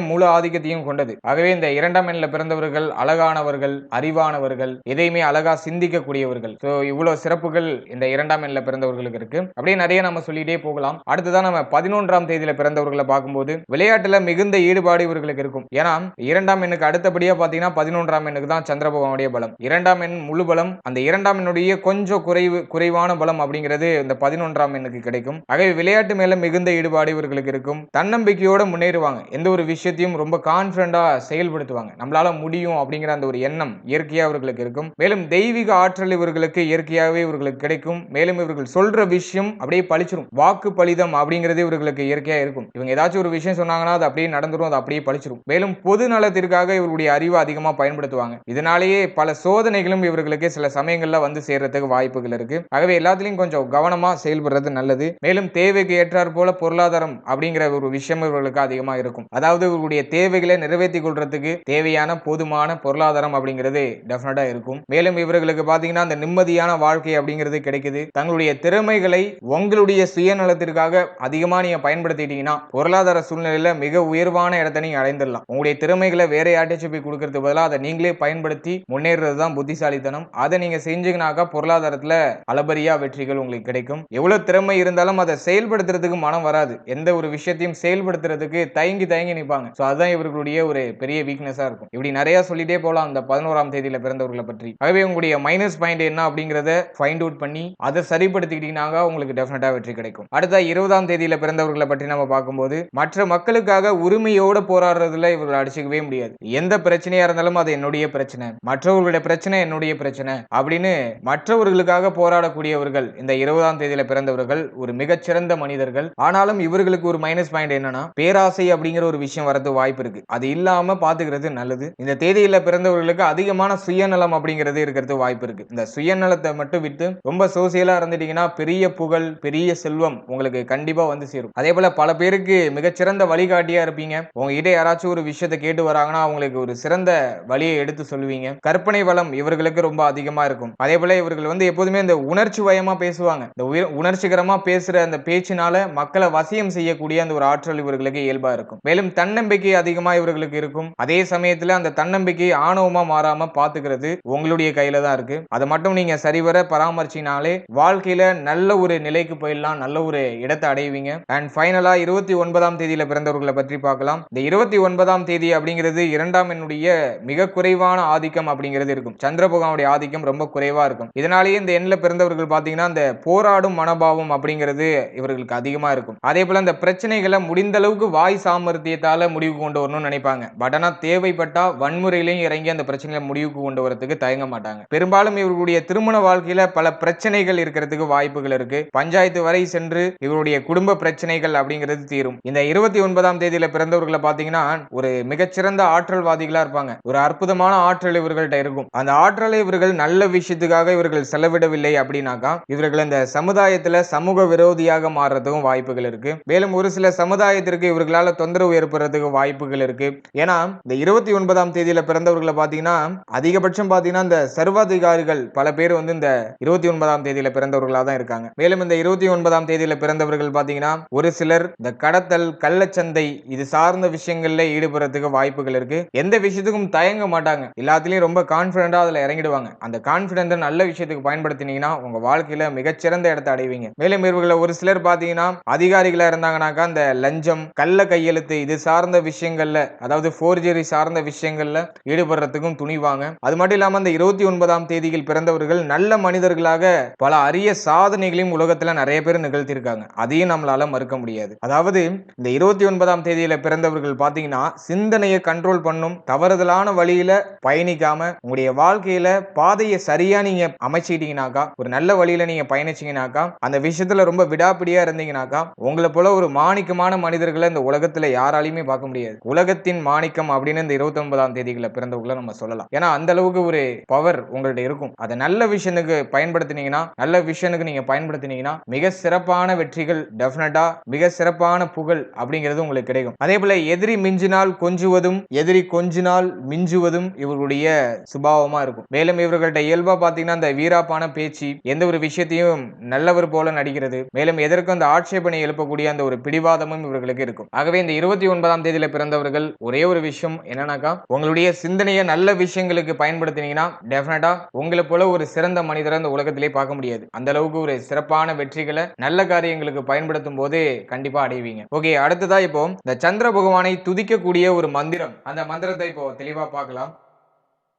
முழு ஆதிக்கத்தையும் கொண்டது. ஆகவே இந்த இரண்டாம் எண்ணில் பிறந்தவர்கள் அழகானவர்கள் அறிவானவர்கள் எதையுமே அழகா சிந்திக்கக்கூடியவர்கள். ஸோ இவ்வளவு சிறப்புகள் இந்த இரண்டாம் எண்ணில் பிறந்தவர்களுக்கு இருக்கு. அப்படியே நிறைய நம்ம சொல்லிட்டே போகலாம். அடுத்ததான் நம்ம பதினொன்றாம் தேதியில பிறந்தவர்களை பார்க்கும்போது விளையாட்டுல மிகுந்த ஈடுபாடு இவர்களுக்கு இருக்கும். ஏன்னா இரண்டாம் எண்ணுக்கு அடுத்தபடியா பாத்தீங்கன்னா பதினொன்றாம் எண்ணுக்கு தான் சந்திர பகவானுடைய பலம். இரண்டாம் எண் முழு பலம் அந்த இரண்டாம் எண்ணுடைய கொஞ்சம் குறைவு குறைவான பலம் அப்படிங்கிறது இந்த பதினொன்றாம் எண்ணுக்கு கிடைக்கும். ஆகவே விளையாட்டு மேல மிகுந்த ஈடுபாடு இவர்களுக்கு இருக்கும். தன்னம்பிக்கையோட முன்னேறுவாங்க. எந்த ஒரு விஷயத்தையும் ரொம்ப கான்பிடண்டா செயல்படுத்துவாங்க. நம்மளால முடியும் அப்படிங்கிற அந்த ஒரு எண்ணம் இயற்கையா இவர்களுக்கு இருக்கும். மேலும் தெய்வீக ஆற்றல் இவர்களுக்கு இயற்கையாகவே இவர்களுக்கு கிடைக்கும். மேலும் இவர்கள் சொல்ற விஷயம் அப்படியே பழிச்சிரும். வாக்கு பலிதம் அப்படிங்கிறது இவர்களுக்கு இயற்கையா இருக்கும். இவங்க ஏதாச்சும் ஒரு விஷயம் சொன்னாங்கன்னா அது அப்படியே நடந்துரும் அது அப்படியே பழிச்சிரும். மேலும் பொது நலத்திற்காக இவர்களுடைய அறிவை அதிகமா பயன்படுத்துவாங்க. இதனாலேயே பல சோதனைகளும் இவர்களுக்கு சில சமயம் சமயங்கள்ல வந்து சேர்றதுக்கு வாய்ப்புகள் இருக்கு. ஆகவே எல்லாத்துலயும் கொஞ்சம் கவனமா செயல்படுறது நல்லது. மேலும் தேவைக்கு ஏற்றாற் போல பொருளாதாரம் அப்படிங்கிற ஒரு விஷயம் இவர்களுக்கு அதிகமா இருக்கும். அதாவது இவர்களுடைய தேவைகளை நிறைவேற்றி கொள்றதுக்கு தேவையான போதுமான பொருளாதாரம் அப்படிங்கிறது டெஃபினட்டா இருக்கும். மேலும் இவர்களுக்கு பாத்தீங்கன்னா அந்த நிம்மதியான வாழ்க்கை அப்படிங்கிறது கிடைக்குது. தங்களுடைய திறமைகளை உங்களுடைய சுயநலத்திற்காக அதிகமா நீங்க பயன்படுத்திட்டீங்கன்னா பொருளாதார சூழ்நிலையில மிக உயர்வான இடத்தை நீங்க அடைந்துடலாம். உங்களுடைய திறமைகளை வேற யார்ட்டே போய் கொடுக்கறதுக்கு பதிலாக அதை நீங்களே பயன்படுத்தி முன்னேறது தான் புத்திசாலித்தனம். அதை நீங்க செஞ்சீங்கனாக்கா பொருளாதாரத்துல அளபரியா வெற்றிகள் உங்களுக்கு கிடைக்கும். எவ்வளவு திறமை இருந்தாலும் அதை செயல்படுத்துறதுக்கு மனம் வராது. எந்த ஒரு விஷயத்தையும் செயல்படுத்துறதுக்கு தயங்கி தயங்கி நிற்பாங்க ஸோ அதுதான் இவர்களுடைய ஒரு பெரிய வீக்னஸா இருக்கும். இப்படி நிறைய சொல்லிட்டே போகலாம் அந்த பதினோராம் தேதியில பிறந்தவர்களை பற்றி. ஆகவே உங்களுடைய மைனஸ் பாயிண்ட் என்ன அப்படிங்கிறத ஃபைண்ட் அவுட் பண்ணி அதை சரிப்படுத்திக்கிட்டீங்கன்னா உங்களுக்கு டெஃபினட்டா வெற்றி கிடைக்கும். அடுத்த இருபதாம் தேதியில பிறந்தவர்களை பற்றி நம்ம பார்க்கும்போது மற்ற மக்களுக்காக உரிமையோட போராடுறதுல இவர்கள் அடிச்சுக்கவே முடியாது. எந்த பிரச்சனையா இருந்தாலும் அது என்னுடைய பிரச்சனை. மற்றவர்களுடைய பிரச்சனை என்னுடைய பிரச்சனை. அப்படின்னு மற்றவர்களுக்காக போராடக்கூடியவர்கள் இந்த இருபதாம் தேதியில பிறந்தவர்கள் ஒரு மிகச்சிறந்த மனிதர்கள். ஆனாலும் இவர்களுக்கு ஒரு மைனஸ் பாயிண்ட் என்னன்னா பேராசை அப்படிங்கிற ஒரு விஷயம் வரது வாய்ப்பு இருக்கு. அது இல்லாம பாத்துக்கிறது நல்லது. இந்த தேதியில பிறந்தவர்களுக்கு அதிகமான சுயநலம் அப்படிங்கிறது இருக்கிறது வாய்ப்பு இருக்கு. இந்த சுயநலத்தை மட்டும் விட்டு ரொம்ப சோசியலா இருந்துட்டீங்கன்னா பெரிய புகழ் பெரிய செல்வம் உங்களுக்கு கண்டிப்பா வந்து சேரும். அதே போல பல பேருக்கு மிகச்சிறந்த வழிகாட்டியா இருப்பீங்க. உங்ககிட்ட யாராச்சும் ஒரு விஷயத்தை கேட்டு வராங்கன்னா அவங்களுக்கு ஒரு சிறந்த வழியை எடுத்து சொல்லுவீங்க. கற்பனை வளம் இவர்களுக்கு ரொம்ப அதிகமா இருக்கும் அதே போல இவர்கள் வந்து எப்போதுமே இந்த உணர்ச்சி வயமா பேசுவாங்க. இந்த உணர்ச்சிகரமா பேசுற அந்த பேச்சினால மக்களை வசியம் செய்யக்கூடிய அந்த ஒரு ஆற்றல் இவர்களுக்கு இயல்பா இருக்கும். மேலும் தன்னம்பிக்கை அதிகமா இவர்களுக்கு இருக்கும். அதே சமயத்துல அந்த தன்னம்பிக்கை ஆணவமா மாறாம பாத்துக்கிறது உங்களுடைய கையில தான் இருக்கு. அதை மட்டும் நீங்க சரிவர பராமரிச்சினாலே வாழ்க்கையில நல்ல ஒரு நிலைக்கு போயிடலாம் நல்ல ஒரு இடத்தை அடைவீங்க. அண்ட் ஃபைனலா இருபத்தி ஒன்பதாம் தேதியில பிறந்தவர்களை பற்றி பார்க்கலாம். இந்த இருபத்தி ஒன்பதாம் தேதி அப்படிங்கிறது இரண்டாம் என்னுடைய மிக குறைவான ஆதிக்கம் அப்படிங்கிறது இருக்கும். சந்திர பகவானுடைய ஆதிக்கம் ரொம்ப குறைவாக இருக்கும். இதனாலேயே இந்த எண்ணில் பிறந்தவர்கள் பார்த்தீங்கன்னா அந்த போராடும் மனோபாவம் அப்படிங்கிறது இவர்களுக்கு அதிகமாக இருக்கும். அதே போல் அந்த பிரச்சனைகளை முடிந்த அளவுக்கு வாய் சாமர்த்தியத்தால் முடிவுக்கு கொண்டு வரணும்னு நினைப்பாங்க. பட் ஆனால் தேவைப்பட்டால் வன்முறையிலையும் இறங்கி அந்த பிரச்சனைகளை முடிவுக்கு கொண்டு வரதுக்கு தயங்க மாட்டாங்க. பெரும்பாலும் இவர்களுடைய திருமண வாழ்க்கையில் பல பிரச்சனைகள் இருக்கிறதுக்கு வாய்ப்புகள் இருக்கு. பஞ்சாயத்து வரை சென்று இவருடைய குடும்ப பிரச்சனைகள் அப்படிங்கிறது தீரும். இந்த இருபத்தி ஒன்பதாம் தேதியில பிறந்தவர்களை பாத்தீங்கன்னா ஒரு மிகச்சிறந்த ஆற்றல்வாதிகளா இருப்பாங்க. ஒரு அற்புதமான ஆற்றல் இவர்கள்ட்ட இருக்கும். அந்த ஆற்றலை இவர்கள் நல்ல விஷயத்துக்காக இவர்கள் செலவிடவில்லை அப்படின்னாக்கா இவர்கள் இந்த சமுதாயத்துல சமூக விரோதியாக மாறுறதுக்கும் வாய்ப்புகள் இருக்கு. மேலும் ஒரு சில சமுதாயத்திற்கு இவர்களால தொந்தரவு ஏற்படுறதுக்கு வாய்ப்புகள் இருக்கு. ஏன்னா இந்த இருபத்தி ஒன்பதாம் தேதியில பிறந்தவர்களை பாத்தீங்கன்னா அதிகபட்சம் பாத்தீங்கன்னா இந்த சர்வாதிகாரிகள் பல பேர் வந்து இந்த இருபத்தி ஒன்பதாம் தேதியில பிறந்தவர்களா தான் இருக்காங்க. மேலும் இந்த இருபத்தி ஒன்பதாம் தேதியில பிறந்தவர்கள் பாத்தீங்கன்னா ஒரு சிலர் இந்த கடத்தல் கள்ளச்சந்தை இது சார்ந்த விஷயங்கள்ல ஈடுபடுறதுக்கு வாய்ப்புகள் இருக்கு. எந்த விஷயத்துக்கும் தயங்க மாட்டாங்க. எல்லாத்துலயும் ரொம்ப கான்பிடண்டா அதுல இறங்கிடுவாங்க. அந்த கான்பிடன்ட நல்ல விஷயத்துக்கு பயன்படுத்தினீங்கன்னா உங்கள் வாழ்க்கையில் மிகச்சிறந்த இடத்தை அடைவீங்க. மேலும் இவர்களை ஒரு சிலர் பார்த்தீங்கன்னா அதிகாரிகளாக இருந்தாங்கனாக்கா அந்த லஞ்சம் கள்ள கையெழுத்து இது சார்ந்த விஷயங்களில் அதாவது ஃபோர்ஜரி சார்ந்த விஷயங்களில் ஈடுபடுறதுக்கும் துணிவாங்க. அது மட்டும் இல்லாமல் அந்த இருபத்தி ஒன்பதாம் தேதியில் பிறந்தவர்கள் நல்ல மனிதர்களாக பல அரிய சாதனைகளையும் உலகத்தில் நிறைய பேர் நிகழ்த்தியிருக்காங்க. அதையும் நம்மளால மறுக்க முடியாது. அதாவது இந்த இருபத்தி ஒன்பதாம் தேதியில் பிறந்தவர்கள் பார்த்தீங்கன்னா சிந்தனையை கண்ட்ரோல் பண்ணும் தவறுதலான வழியில் பயணிக்காம உங்களுடைய வாழ்க்கையில் பாதையை சரியா நீங்க அமைச்சிட்டீங்கனாக்கா ஒரு நல்ல வழியில நீங்க பயணிச்சீங்கன்னாக்கா அந்த விஷயத்துல ரொம்ப விடாப்பிடியா இருந்தீங்கனாக்கா உங்களை போல ஒரு மாணிக்கமான மனிதர்களை இந்த உலகத்துல யாராலையுமே பார்க்க முடியாது. உலகத்தின் மாணிக்கம் அப்படின்னு இந்த இருபத்தி ஒன்பதாம் தேதிகளை பிறந்தவங்களை நம்ம சொல்லலாம். ஏன்னா அந்த அளவுக்கு ஒரு பவர் உங்கள்ட்ட இருக்கும். அதை நல்ல விஷயனுக்கு பயன்படுத்தினீங்கன்னா நல்ல விஷயனுக்கு நீங்க பயன்படுத்தினீங்கன்னா மிக சிறப்பான வெற்றிகள் டெஃபினட்டா மிக சிறப்பான புகழ் அப்படிங்கிறது உங்களுக்கு கிடைக்கும். அதே போல எதிரி மிஞ்சினால் கொஞ்சுவதும் எதிரி கொஞ்சினால் மிஞ்சுவதும் இவர்களுடைய சுபாவமா இருக்கும். மேலும் இவர்கள்ட்ட இயல்பா பாத்தீங்கன்னா அந்த வீராப்பான பேச்சு எந்த ஒரு விஷயத்தையும் நல்லவர் போல நடிக்கிறது. மேலும் எதற்கும் அந்த ஆட்சேபனை எழுப்பக்கூடிய அந்த ஒரு பிடிவாதமும் இவர்களுக்கு இருக்கும். ஆகவே இந்த இருபத்தி ஒன்பதாம் தேதியில பிறந்தவர்கள் ஒரே ஒரு விஷயம் என்னன்னாக்கா உங்களுடைய சிந்தனையை நல்ல விஷயங்களுக்கு பயன்படுத்தினீங்கன்னா டெஃபினட்டா உங்களை போல ஒரு சிறந்த மனிதரை அந்த உலகத்திலே பார்க்க முடியாது. அந்த அளவுக்கு ஒரு சிறப்பான வெற்றிகளை நல்ல காரியங்களுக்கு பயன்படுத்தும் போது கண்டிப்பா அடைவீங்க. ஓகே அடுத்ததா இப்போ இந்த சந்திர பகவானை துதிக்கக்கூடிய ஒரு மந்திரம். அந்த மந்திரத்தை இப்போ தெளிவா பார்க்கலாம்.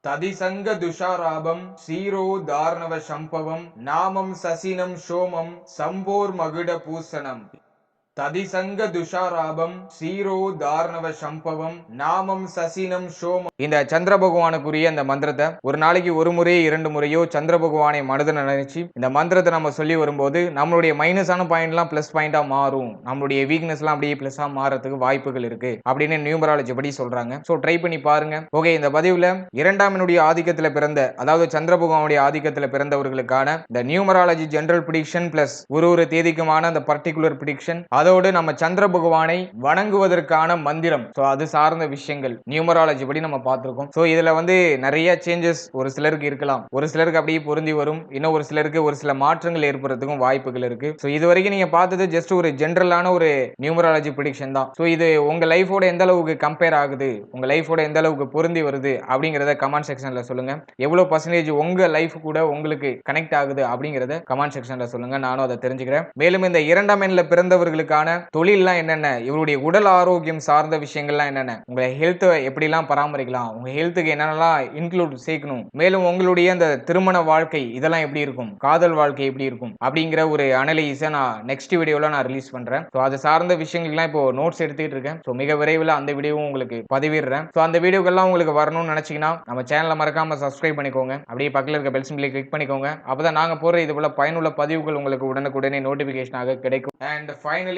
ததிசங்க துஷாராபம் சீரோ தார்ணவ சம்பவம் நாமம் சசினம் சோமம் சம்போர் மகுட பூசணம். ததிசங்க துஷாராபம் சீரோ தார்ணவ சம்பவம் நாமம் சசினம் சோமம் இந்த சந்திர பகவானுக்குரிய அந்த மந்திரத்தை ஒரு நாளைக்கு ஒரு முறையோ இரண்டு முறையோ சந்திர பகவானை மனதில் நினைச்சு இந்த மந்திரத்தை நம்ம சொல்லி வரும்போது நம்மளுடைய மைனஸான பாயிண்ட்லாம் ப்ளஸ் பாயிண்டா மாறும். நம்மளுடைய வீக்னஸ்லாம் அப்படியே ப்ளஸ்ஸாக மாறதுக்கு வாய்ப்புகள் இருக்கு அப்படின்னு நியூமராலஜி படி சொல்றாங்க. ஸோ ட்ரை பண்ணி பாருங்க. ஓகே இந்த பதிவில் இரண்டாம் என்னுடைய ஆதிக்கத்தில் பிறந்த அதாவது சந்திர பகவானுடைய ஆதிக்கத்தில் பிறந்தவர்களுக்கான இந்த நியூமராலஜி ஜென்ரல் ப்ரிடிக்ஷன் பிளஸ் ஒரு ஒரு தேதிக்குமான அந்த பர்டிகுலர் ப்ரிடிக்ஷன் அதோடு நம்ம சந்திர பகவானை வணங்குவதற்கான மந்திரம். ஸோ அது சார்ந்த விஷயங்கள். நியூமராலஜி படி நம்ம பார்த்துருக்கோம். ஸோ இதுல வந்து நிறைய சேஞ்சஸ் ஒரு சிலருக்கு இருக்கலாம். ஒரு சிலருக்கு அப்படியே பொருந்தி வரும். இன்னும் ஒரு சிலருக்கு ஒரு சில மாற்றங்கள் ஏற்படுறதுக்கும் வாய்ப்புகள் இருக்கு. ஸோ இது வரைக்கும் நீங்க பார்த்தது ஜஸ்ட் ஒரு ஜென்ரலான ஒரு நியூமராலஜி ப்ரிடிக்ஷன் தான். ஸோ இது உங்க லைஃபோட எந்த அளவுக்கு கம்பேர் ஆகுது? உங்க லைஃபோட எந்த அளவுக்கு பொருந்தி வருது? அப்படிங்கிறத கமெண்ட் செக்ஷன்ல சொல்லுங்க. எவ்வளவு பர்சன்டேஜ் உங்க லைஃப் கூட உங்களுக்கு கனெக்ட் ஆகுது அப்படிங்கிறத கமெண்ட் செக்ஷன்ல சொல்லுங்க. நானும் அதை தெரிஞ்சுக்கிறேன். மேலும் இந்த இரண்டாம் எண்ணில் பிறந்தவர்களுக்கான தொழில்லாம் என்னென்ன? இவருடைய உடல் ஆரோக்கியம் சார்ந்த விஷயங்கள்லாம் என்னென்ன? உங்களை ஹெல்த்தை எப்படிலாம் பராமரிக்கலாம்? உங்கள் ஹெல்த்துக்கு என்னென்னலாம் இன்க்ளூட் சேர்க்கணும்? மேலும் உங்களுடைய அந்த திருமண வாழ்க்கை இதெல்லாம் எப்படி இருக்கும்? காதல் வாழ்க்கை எப்படி இருக்கும்? அப்படிங்கிற ஒரு அனலைஸை நான் நெக்ஸ்ட் வீடியோவில் நான் ரிலீஸ் பண்ணுறேன் ஸோ அது சார்ந்த விஷயங்கள்லாம் இப்போ நோட்ஸ் எடுத்துக்கிட்டு இருக்கேன். ஸோ மிக விரைவில் அந்த வீடியோவும் உங்களுக்கு பதிவிடுறேன். ஸோ அந்த வீடியோக்கெல்லாம் உங்களுக்கு வரணும்னு நினச்சிங்கன்னா நம்ம சேனலை மறக்காமல் சப்ஸ்கிரைப் பண்ணிக்கோங்க. அப்படியே பக்கத்தில் இருக்க பெல் சிம்பிளை கிளிக் பண்ணிக்கோங்க. அப்பதான் நாங்கள் போகிற இது போல பயனுள்ள பதிவுகள் உங்களுக்கு உடனுக்குடனே நோட்டிஃபிகேஷனாக கிடைக்கும். And finally